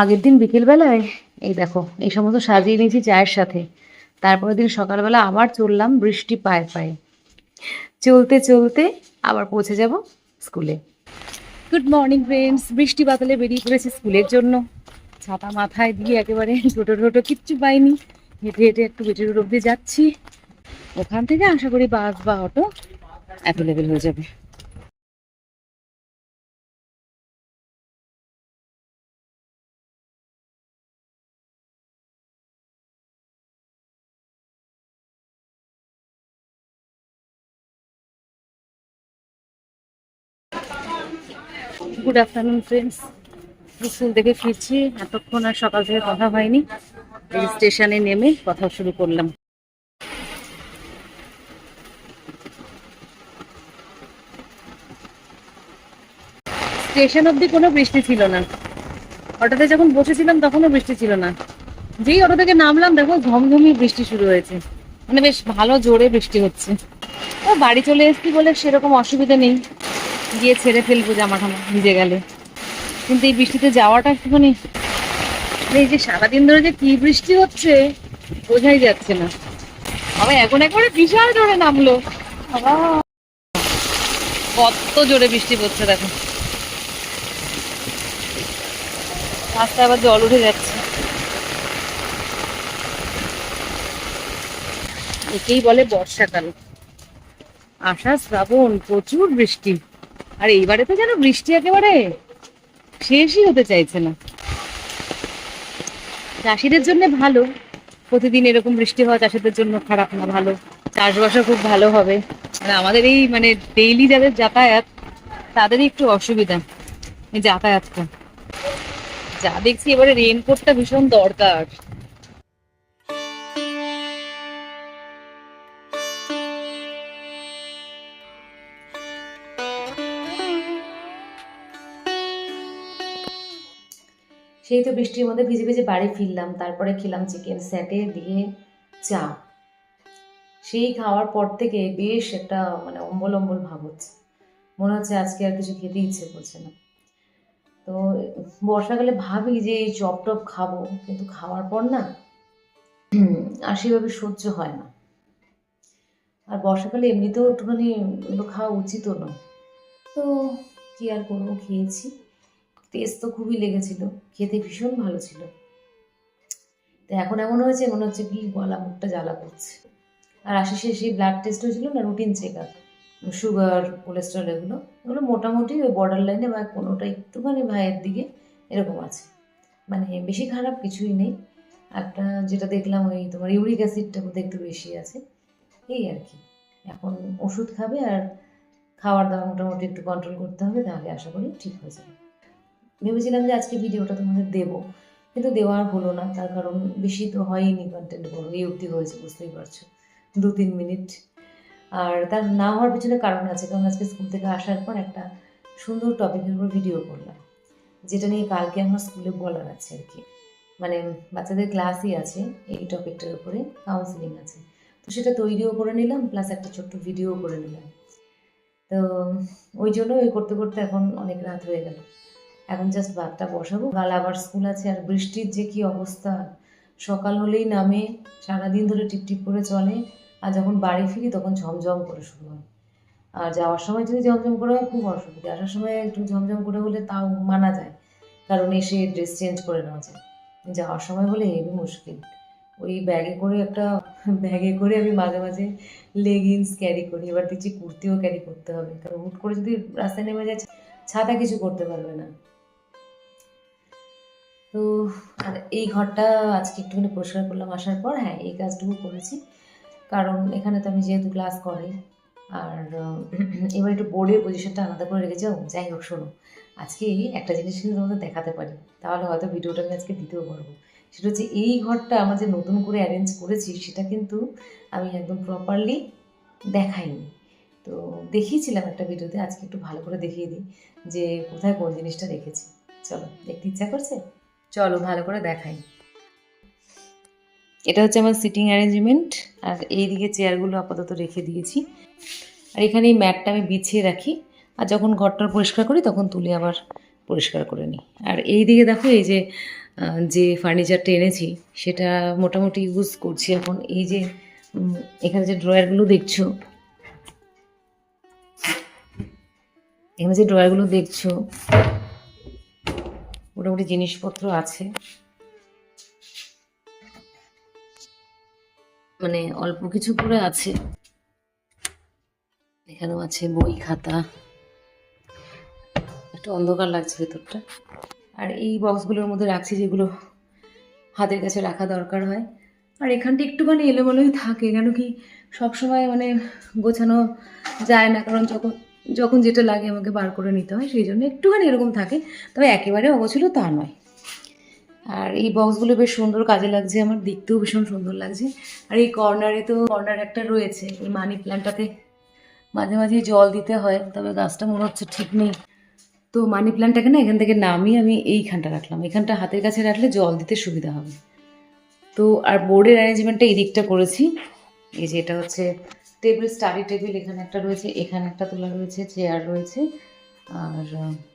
আগের দিন বিকেলবেলায় এই দেখো, এই সমস্ত সাজিয়ে নিয়েছি চায়ের সাথে। তারপরের দিন সকালবেলা আবার চললাম বৃষ্টি পায়ে পায়ে। চলতে চলতে আবার পৌঁছে যাব স্কুলে। গুড মর্নিং ফ্রেন্ডস বৃষ্টি বাদলে বেরিয়ে পড়েছি স্কুলের জন্য। ছাতা মাথায় দিয়ে একেবারে টোটো টোটো কিচ্ছু পাইনি। হেঁটে হেঁটে একটু বেটি রোড অব্দি যাচ্ছি। ওখান থেকে আশা করি বাস বা অটো অ্যাভেলেবেল হয়ে যাবে। গুড আফটারনুন ফ্রেন্ডস স্কুল থেকে ফিরছি। এতক্ষণ আর সকাল থেকে কথা হয়নি। স্টেশনে নেমে কথা শুরু করলাম। স্টেশন অবধি কোনো বৃষ্টি ছিল না। অটোতে যখন বসেছিলাম, তখনও বৃষ্টি ছিল না। যেই অটো থেকে নামলাম, দেখো ঝমঝমি বৃষ্টি শুরু হয়েছে। মানে বেশ ভালো জোরে বৃষ্টি হচ্ছে। ও, বাড়ি চলে এসেছি বলে সেরকম অসুবিধা নেই। গিয়ে ছেড়ে ফেলব জামা টামা ভিজে গেলে। কিন্তু এই বৃষ্টিতে যাওয়াটা একটুখানি, এই যে সারাদিন ধরে যে কি বৃষ্টি হচ্ছে, বোঝাই যাচ্ছে না। আবার এখন একবারে বিশাল জোরে নামলো। কত জোরে বৃষ্টি পড়ছে দেখো। রাস্তায় আবার জল উঠে যাচ্ছে। একেই বলে বর্ষাকাল। আষাঢ় শ্রাবণ, প্রচুর বৃষ্টি। আর এইবারে তো যেন বৃষ্টি একেবারে শেষই হতে চাইছে না। চাষিদের জন্য ভালো। প্রতিদিন এরকম বৃষ্টি হওয়া চাষিদের জন্য খারাপ না, ভালো। চাষবাসও খুব ভালো হবে। মানে আমাদের এই মানে ডেইলি যাদের যাতায়াত, তাদেরই একটু অসুবিধা এই যাতায়াতটা। যা দেখছি এবারে রেনকোটটা ভীষণ দরকার। সেই তো বৃষ্টির মধ্যে ভিজে ভিজে বাড়ি ফিরলাম, তারপরে খেলাম চিকেন স্যাটে দিয়ে চা। সেই খাওয়ার পর থেকে বেশ একটা মানে অম্বল অম্বল ভাব হচ্ছে। মনে হচ্ছে আজকে আর কিছু খেতে ইচ্ছে করছে না। তো বর্ষাকালে ভাবি যে এই চপ টপ খাব, কিন্তু খাওয়ার পর না আর সেভাবে সহ্য হয় না। আর বর্ষাকালে এমনিতেও একটুখানি খাওয়া উচিতও নয়। তো কি আর করব, খেয়েছি। টেস্ট তো খুবই লেগেছিল, খেতে ভীষণ ভালো ছিল। তো এখন এমন হয়েছে, মনে হচ্ছে কি গলা মুখটা জ্বালা করছে। আর আশিসে সেই ব্লাড টেস্ট হয়েছিল না routine check up sugar cholesterol এগুলো এগুলো মোটামুটি ওই বর্ডার লাইনে বা কোনোটা একটুখানি ভাইয়ের দিকে এরকম আছে। মানে বেশি খারাপ কিছুই নেই। একটা যেটা দেখলাম ওই তোমার ইউরিক অ্যাসিডটা বোধহয় একটু বেশি আছে। এই আর কি। এখন ওষুধ খাবে আর খাওয়ার দাওয়া মোটামুটি একটু কন্ট্রোল করতে হবে, তাহলে আশা করি ঠিক হয়ে যাবে। ভেবেছিলাম যে আজকে ভিডিওটা তোমাদের দেবো, কিন্তু দেওয়ার হলো না, তার কারণ বেশি তো হয়নি কন্টেন্ট বলো এই অবধি হয়েছে, বুঝতেই পারছ, দু তিন মিনিট আর তার না হওয়ার পিছনে কারণ আছে, কারণ আজকে স্কুল থেকে আসার পর একটা সুন্দর টপিকের উপর ভিডিও করলাম, যেটা নিয়ে কালকে আমার স্কুলে বলার আছে আর কি। মানে বাচ্চাদের ক্লাসই আছে, এই টপিকটার উপরে কাউন্সিলিং আছে। তো সেটা তৈরিও করে নিলাম প্লাস একটা ছোট্ট ভিডিও করে নিলাম। তো ওই জন্য ওই করতে করতে এখন অনেক রাত হয়ে গেল। এখন জাস্ট ভাতটা বসাবো। কাল আবার স্কুল আছে আর বৃষ্টির যে কি অবস্থা। সকাল হলেই নামে, সারাদিন ধরে টিপটিপ করে চলে। আর যখন বাড়ি ফিরি তখন ঝমঝম করে শুরু হয়। আর যাওয়ার সময় যদি ঝমঝম করে হয় খুব অসুবিধা। আসার সময় একটু ঝমঝম করে হলে তাও মানা যায়। কারণ এসে ড্রেস চেঞ্জ করে নেওয়া যায়। যাওয়ার সময় হলে হেবি মুশকিল। ওই ব্যাগে করে একটা ব্যাগে করে আমি মাঝে মাঝে লেগিংস ক্যারি করি। এবার দেখছি কুর্তিও ক্যারি করতে হবে। কারণ হুট করে যদি রাস্তায় নেমে যায়, ছাতা কিছু করতে পারবে না। তো, আর এই ঘরটা আজকে একটুখানি পরিষ্কার করলাম আসার পর হ্যাঁ এই কাজটুকু করেছি। কারণ এখানে তো আমি যেহেতু ক্লাস করাই আর এবার একটু বোর্ডের পজিশনটা আলাদা করে রেখে যাও যাই হোক, শোনো, আজকে একটা জিনিস কিন্তু তোমাদের দেখাতে পারি। তাহলে হয়তো ভিডিওটা আমি আজকে দিতেও পারব। সেটা হচ্ছে এই ঘরটা আমার যে নতুন করে অ্যারেঞ্জ করেছি, সেটা কিন্তু আমি একদম প্রপারলি দেখাইনি। তো দেখিয়েছিলাম একটা ভিডিওতে, আজকে একটু ভালো করে দেখিয়ে দিই যে কোথায় কোন জিনিসটা রেখেছি। চলো, দেখতে ইচ্ছা করছে? চলো ভালো করে দেখাই। এটা হচ্ছে আমার সিটিং অ্যারেঞ্জমেন্ট আর এইদিকে চেয়ারগুলো আপাতত রেখে দিয়েছি। আর এখানে এই ম্যাটটা আমি বিছিয়ে রাখি, আর যখন ঘরটা পরিষ্কার করি তখন তুলে আবার পরিষ্কার করে নিই। আর এই দিকে দেখো এই যে যে ফার্নিচারটা এনেছি, সেটা মোটামুটি ইউজ করছি এখন। এই যে এখানে যে ড্রয়ারগুলো দেখছ, এখানে যে ড্রয়ারগুলো দেখছ মোটামুটি জিনিসপত্র আছে। মানে অল্প কিছু করে আছে। এখানেও আছে বই খাতা। একটু অন্ধকার লাগছে ভেতরটা। আর এই বক্সগুলোর মধ্যে রাখছি যেগুলো হাতের কাছে রাখা দরকার হয়। আর এখানটা একটুখানি এলোমেলোই থাকে, কেন কি সবসময় মানে গোছানো যায় না। কারণ যখন যখন যেটা লাগে আমাকে বার করে নিতে হয়, সেই জন্য একটুখানি এরকম থাকে। তবে একেবারে অগোছলো তা নয়। আর এই বক্সগুলো বেশ সুন্দর কাজে লাগছে, আমার দেখতেও ভীষণ সুন্দর লাগছে। আর এই কর্নারে তো কর্নার একটা রয়েছে, এই মানি প্ল্যান্টটাতে মাঝে মাঝে জল দিতে হয়, তবে গাছটা মনে হচ্ছে ঠিক নেই। তো মানি প্ল্যান্টটাকে না এখান থেকে নামিয়ে আমি এইখানটা রাখলাম। এখানটা হাতের কাছে রাখলে জল দিতে সুবিধা হবে। তো আর বোর্ডের অ্যারেঞ্জমেন্টটা এই দিকটা করেছি। এই যে এটা হচ্ছে টেবিল স্টাডি টেবিল এখানে একটা রয়েছে, এখানে একটা তোলা রয়েছে চেয়ার রয়েছে, আর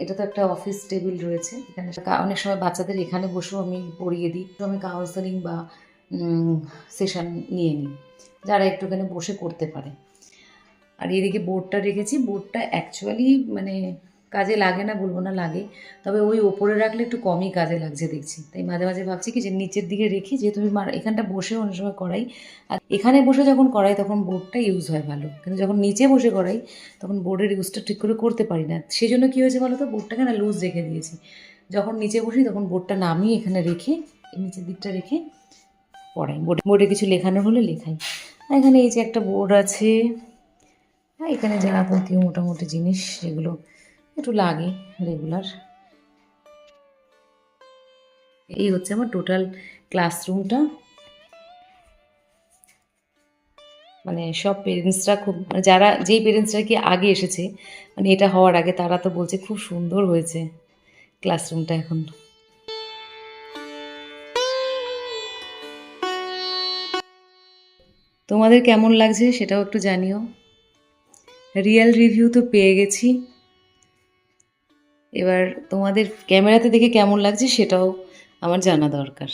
এটা তো একটা অফিস টেবিল রয়েছে, এখানে অনেক সময় বাচ্চাদের এখানে বসেও আমি পড়িয়ে দিই আমি কাউন্সেলিং বা সেশন নিয়ে নিই, যারা একটুখানি বসে করতে পারে। আর এদিকে বোর্ডটা রেখেছি বোর্ডটা অ্যাকচুয়ালি মানে কাজে লাগে না, বলব না লাগে। তবে ওই ওপরে রাখলে একটু কমই কাজে লাগছে দেখছি। তাই মাঝে মাঝে ভাবছি কি যে নিচের দিকে রেখে যেহেতু আমি এখানটা বসে অনেক সময় করাই। আর এখানে বসে যখন করাই তখন বোর্ডটা ইউজ হয় ভালো। কিন্তু যখন নিচে বসে করাই তখন বোর্ডের ইউজটা ঠিক করে করতে পারি না। সেই জন্য কী হয়েছে বলো তো বোর্ডটাকে না লুজ রেখে দিয়েছি। যখন নিচে বসি তখন বোর্ডটা নামিয়ে এখানে রেখে নিচের দিকটা রেখে পড়াই। বোর্ডে বোর্ডে কিছু লেখানো হলে লেখাই। এখানে এই যে একটা বোর্ড আছে হ্যাঁ এখানে যাবতীয় মোটামুটি জিনিস যেগুলো একটু লাগে রেগুলার এই হচ্ছে আমার টোটাল ক্লাসরুমটা মানে সব পেরেন্টসরা খুব মানে যারা, যেই পেরেন্টসরা কি আগে এসেছে মানে এটা হওয়ার আগে তারা তো বলছে খুব সুন্দর হয়েছে ক্লাসরুমটা এখন। তোমাদের কেমন লাগছে সেটাও একটু জানিও। রিয়েল রিভিউ তো পেয়ে গেছি। এবার তোমাদের ক্যামেরাতে দেখে কেমন লাগছে সেটাও আমার জানা দরকার।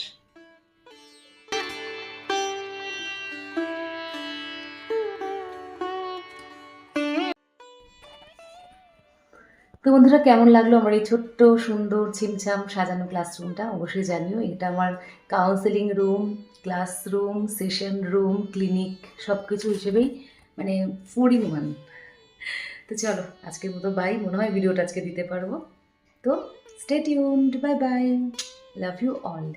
তো বন্ধুরা, কেমন লাগল আমার এই ছোট্ট, সুন্দর, ছিমছাম সাজানো ক্লাসরুমটা? অবশ্যই জানিও, এটা আমার counselling room classroom session room clinic সব কিছু হিসেবেই মানে ফোর ইন ওয়ান তো চলো, আজকের মতো বাই মনে হয় ভিডিওটা আজকে দিতে পারব। So, stay tuned. Bye bye love you all.